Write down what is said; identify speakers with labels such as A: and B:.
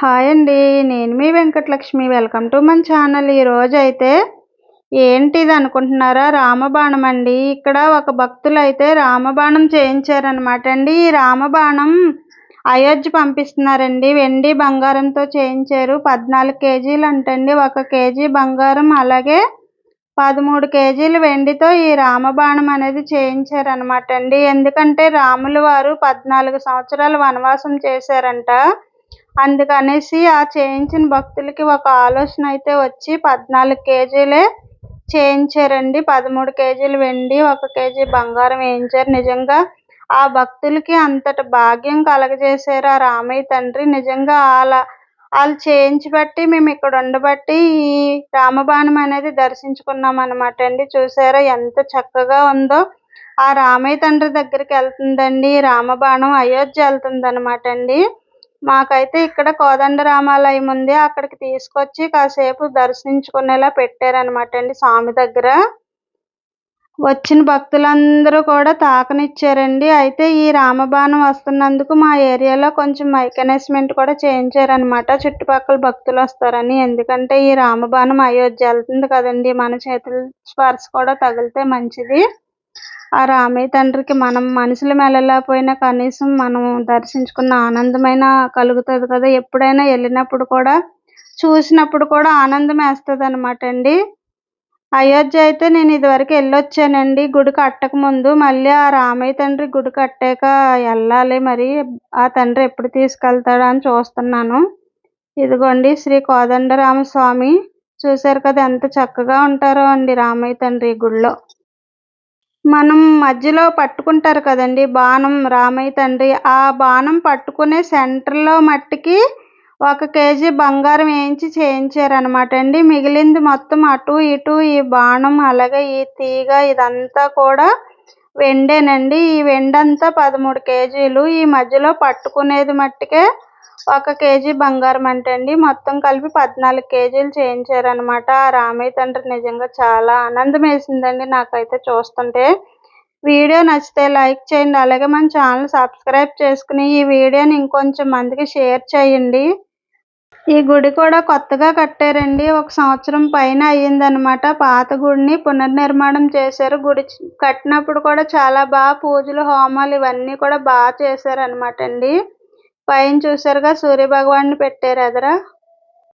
A: Hi అండి నేను మీ వెంకటలక్ష్మి. వెల్కమ్ టు మన ఛానల్ ఈరోజు అయితే ఏంటిది అనుకుంటున్నారా? రామబాణం అండి. ఇక్కడ ఒక భక్తులు అయితే రామబాణం చేయించారనమాట అండి. ఈ రామబాణం అయోధ్య పంపిస్తున్నారండి. వెండి బంగారంతో చేయించారు. పద్నాలుగు కేజీలు అంటండి. ఒక కేజీ బంగారం అలాగే పదమూడు కేజీలు వెండితో ఈ రామబాణం అనేది చేయించారనమాట అండి. ఎందుకంటే రాములు వారు పద్నాలుగు సంవత్సరాలు వనవాసం చేశారంట. అందుకనేసి ఆ చేయించిన భక్తులకి ఒక ఆలోచన అయితే వచ్చి పద్నాలుగు కేజీలే చేయించారండి. పదమూడు కేజీలు వెండి ఒక కేజీ బంగారం వేయించారు. నిజంగా ఆ భక్తులకి అంతటి భాగ్యం కలగజేశారు ఆ రామయ్య తండ్రి. నిజంగా వాళ్ళ వాళ్ళు చేయించి బట్టి మేము ఇక్కడ ఉండబట్టి ఈ రామబాణం అనేది దర్శించుకున్నాం అనమాట అండి. చూసారా ఎంత చక్కగా ఉందో. ఆ రామయ్య తండ్రి దగ్గరికి వెళ్తుందండి. రామబాణం అయోధ్య వెళ్తుంది అనమాట అండి. మాకైతే ఇక్కడ కోదండ రామాలయం ఉంది అక్కడికి తీసుకొచ్చి కాసేపు దర్శించుకునేలా పెట్టారనమాట అండి స్వామి దగ్గర. వచ్చిన భక్తులందరూ కూడా తాకనిచ్చారండి. అయితే ఈ రామబాణం వస్తున్నందుకు మా ఏరియాలో కొంచెం మైక్ కూడా చేయించారనమాట చుట్టుపక్కల భక్తులు వస్తారని. ఎందుకంటే ఈ రామబాణం అయోధ్య వెళ్తుంది కదండి. మన చేతుల స్పర్శ కూడా తగిలితే మంచిది. ఆ రామయ్య తండ్రికి మనం మనుషులు వెళ్ళలేకపోయినా కనీసం మనం దర్శించుకున్న ఆనందమైన కలుగుతుంది కదా. ఎప్పుడైనా వెళ్ళినప్పుడు కూడా చూసినప్పుడు కూడా ఆనందం వేస్తుంది అనమాట అండి. అయోధ్య అయితే నేను ఇదివరకు వెళ్ళొచ్చానండి గుడి కట్టక ముందు. మళ్ళీ ఆ రామయ్య తండ్రి గుడి కట్టాక వెళ్ళాలి మరి. ఆ తండ్రి ఎప్పుడు తీసుకెళ్తాడా అని చూస్తున్నాను. ఇదిగోండి శ్రీ కోదండరామ స్వామి. చూశారు కదా ఎంత చక్కగా ఉంటారో అండి రామయ్య తండ్రి గుడిలో మనం మధ్యలో పట్టుకుంటారు కదండి బాణం. రామయ్య తండ్రి ఆ బాణం పట్టుకునే సెంటర్లో మట్టికి ఒక కేజీ బంగారం వేయించి చేయించారనమాట అండి. మిగిలింది మొత్తం అటు ఇటు ఈ బాణం అలాగే ఈ తీగ ఇదంతా కూడా వెండేనండి. ఈ వెండంతా పదమూడు కేజీలు. ఈ మధ్యలో పట్టుకునేది మట్టుకే ఒక కేజీ బంగారం అంటండి మొత్తం కలిపి పద్నాలుగు కేజీలు చేయించారనమాట ఆ రామయ్య తండ్రి నిజంగా చాలా ఆనందం వేసిందండి నాకైతే చూస్తుంటే. వీడియో నచ్చితే లైక్ చేయండి. అలాగే మన ఛానల్ సబ్స్క్రైబ్ చేసుకుని ఈ వీడియోని ఇంకొంచెం మందికి షేర్ చేయండి. ఈ గుడి కూడా కొత్తగా కట్టారండి. ఒక సంవత్సరం పైన అయ్యిందనమాట పాత గుడిని పునర్నిర్మాణం చేశారు. గుడి కట్టినప్పుడు కూడా చాలా బాగా పూజలు హోమాలు ఇవన్నీ కూడా బాగా చేశారనమాట అండి. పైన చూశారుగా సూర్య సూర్యభగవాన్ని పెట్టారు ఎదర?